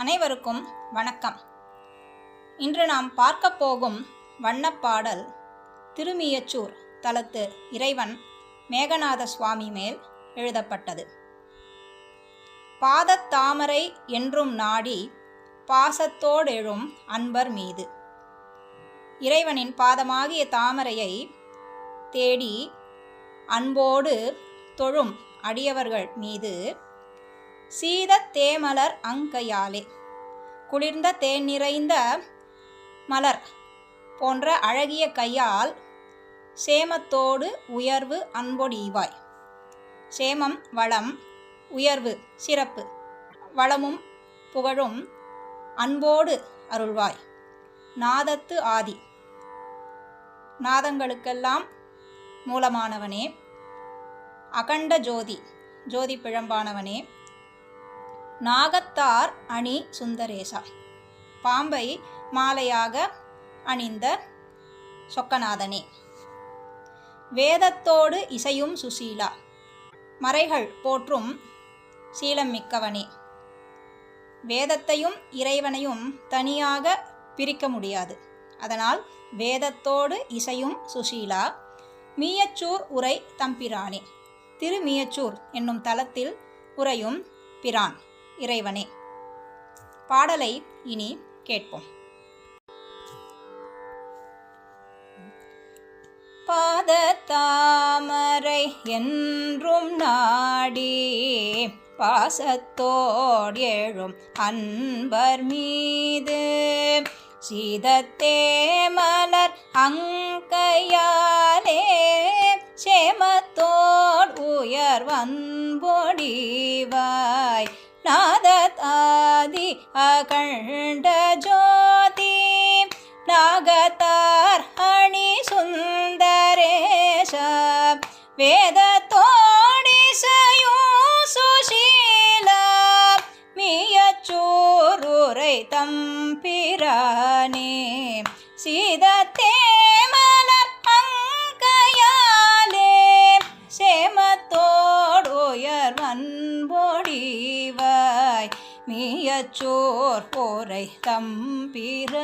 அனைவருக்கும் வணக்கம். இன்று நாம் பார்க்க போகும் வண்ணப்பாடல் திருமியச்சூர் தலத்து இறைவன் மேகநாத சுவாமி மேல் எழுதப்பட்டது. பாதத்தாமரை என்றும் நாடி பாசத்தோடெழும் அன்பர் மீது. இறைவனின் பாதமாகிய தாமரையை தேடி அன்போடு தொழும் அடியவர்கள் மீது சீத தேமலர் அங்கையாலே. குளிர்ந்த தேன் நிறைந்த மலர் போன்ற அழகிய கையால் சேமத்தோடு உயர்வு அன்பொடிவாய் சேமம் வளம் உயர்வு சிறப்பு வளமும் புகழும் அன்போடு அருள்வாய். நாதத்து ஆதி. நாதங்களுக்கெல்லாம் மூலமானவனே. அகண்ட ஜோதி ஜோதி பிழம்பானவனே. நாகத்தார் அணி சுந்தரேசா. பாம்பை மாலையாக அணிந்த சொக்கநாதனே. வேதத்தோடு இசையும் சுசீலா. மறைகள் போற்றும் சீலம் மிக்கவனே. வேதத்தையும் இறைவனையும் தனியாக பிரிக்க முடியாது. அதனால் வேதத்தோடு இசையும் சுசீலா மீயச்சூர் உரை தம்பிரானே திருமியச்சூர் என்னும் தலத்தில் உரையும் பிரான். இறைவனே. பாடலை இனி கேட்போம். பாத தாமரை என்றும் நாடி பாசத்தோடு எழும் அன்பர் மீது சீதத்தே மலர் அங்கையாலே சேமத்தோடு உயர் வன்பொடிவாய் நாததாதி அகண்ட ஜோதி நாகத்தார் அணி சுந்தரேஷ வேதத்தோடிசையும் சுஷீலா மியச்சூருரை தம்பிரானே சீதத்தே மலர் அங்கையாலே சேமத்தோடு உயர் வன்பொடிவாய் மீயச்சோர் போரை தம்பிர